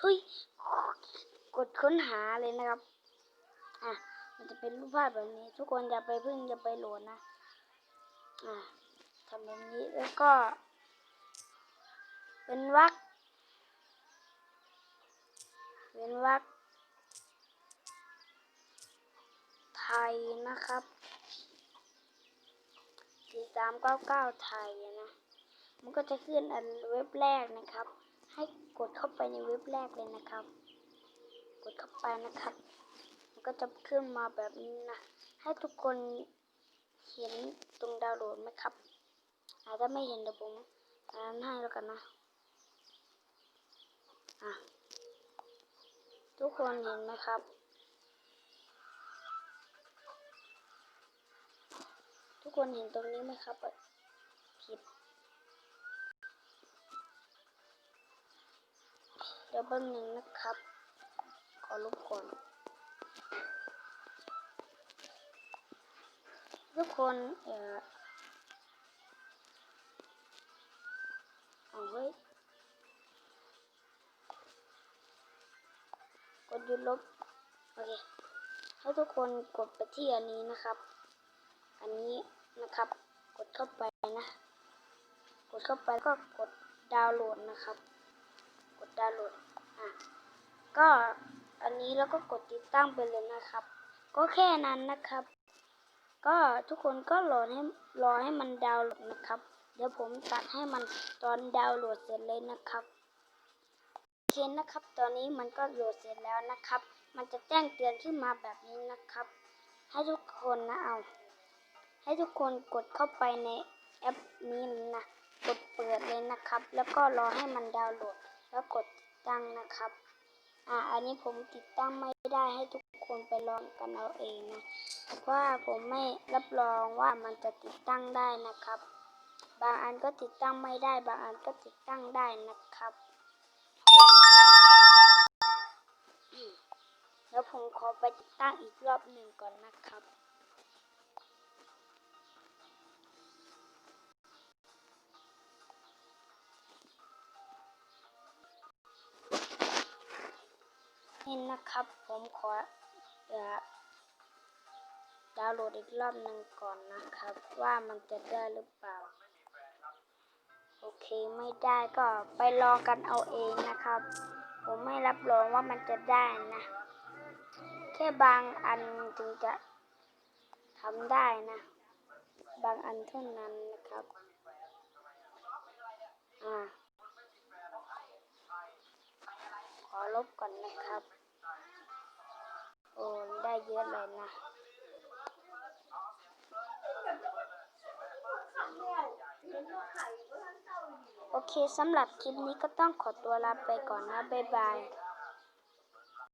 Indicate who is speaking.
Speaker 1: ทุยกดค้นหาเลยนะครับ อะ มันจะเป็นรูปภาพแบบนี้ ทุกคนอย่าไปพึ่งอย่าไปโหลดนะ อะทำแบบนี้แล้วก็ เป็นวรรคเป็นวรรคไทยนะครับสี่สามเก้าเก้าไทยนะ มันก็จะขึ้นอันเว็บแรกนะครับ ให้กดเข้าไปในเว็บแรกเลยนะครับ กดเข้าไปนะครับ มันก็จะขึ้นมาแบบนี้นะ ให้ทุกคนเห็นตรงดาวน์โหลดไหมครับ อาจจะไม่เห็นเดี๋ยวผมอ่านให้แล้วกันนะ อะ ทุกคนเห็นไหมครับ ทุกคนเห็นตรงนี้ไหมครับผิด เดี๋ยวแป๊บหนึงนะครับ ขอลบก่อน ทุกคนเอ่อเอาเฮ้ยกดยุดลบ โอเค ให้ทุกคนกดไปที่อันนี้นะครับ อันนี้นะครับ กดเข้าไปนะ กดเข้าไปก็กดดาวน์โหลดนะครับ ดาวน์โหลดอะก็อันนี้แล้วก็กดติดตั้งไปเลยนะครับ ก็แค่นั้นนะครับ ก็ทุกคนก็รอให้รอให้มันดาวน์โหลดนะครับ เดี๋ยวผมตัดให้มันตอนดาวน์โหลดเสร็จเลยนะครับโอเคนะครับ ตอนนี้มันก็โหลดเสร็จแล้วนะครับ มันจะแจ้งเตือนขึ้นมาแบบนี้นะครับ ให้ทุกคนนะเอา ให้ทุกคนกดเข้าไปในแอปนี้นะกดเปิดเลยนะครับ แล้วก็รอให้มันดาวน์โหลด แล้วกดติดตั้งนะครับ อ่า อันนี้ผมติดตั้งไม่ได้ให้ทุกคนไปลองกันเอาเองนะเพราะว่าผมไม่รับรองว่ามันจะติดตั้งได้นะครับ บางอันก็ติดตั้งไม่ได้ บางอันก็ติดตั้งได้นะครับแล้วผมขอไปติดตั้งอีกรอบหนึ่งก่อนนะครับ นี่นะครับ ผมขอดาวน์โหลดอีกรอบหนึ่งก่อนนะครับ ว่ามันจะได้หรือเปล่า โอเคไม่ได้ก็ไปลองกันเอาเองนะครับ ผมไม่รับรองว่ามันจะได้นะ แค่บางอันถึงจะทำได้นะ บางอันเท่านั้นนะครับอ่าขอลบก่อนนะครับ เยอะเลยนะโอเคสำหรับคลิปนี้ก็ต้องขอตัวลาไปก่อนนะ บ๊ายบาย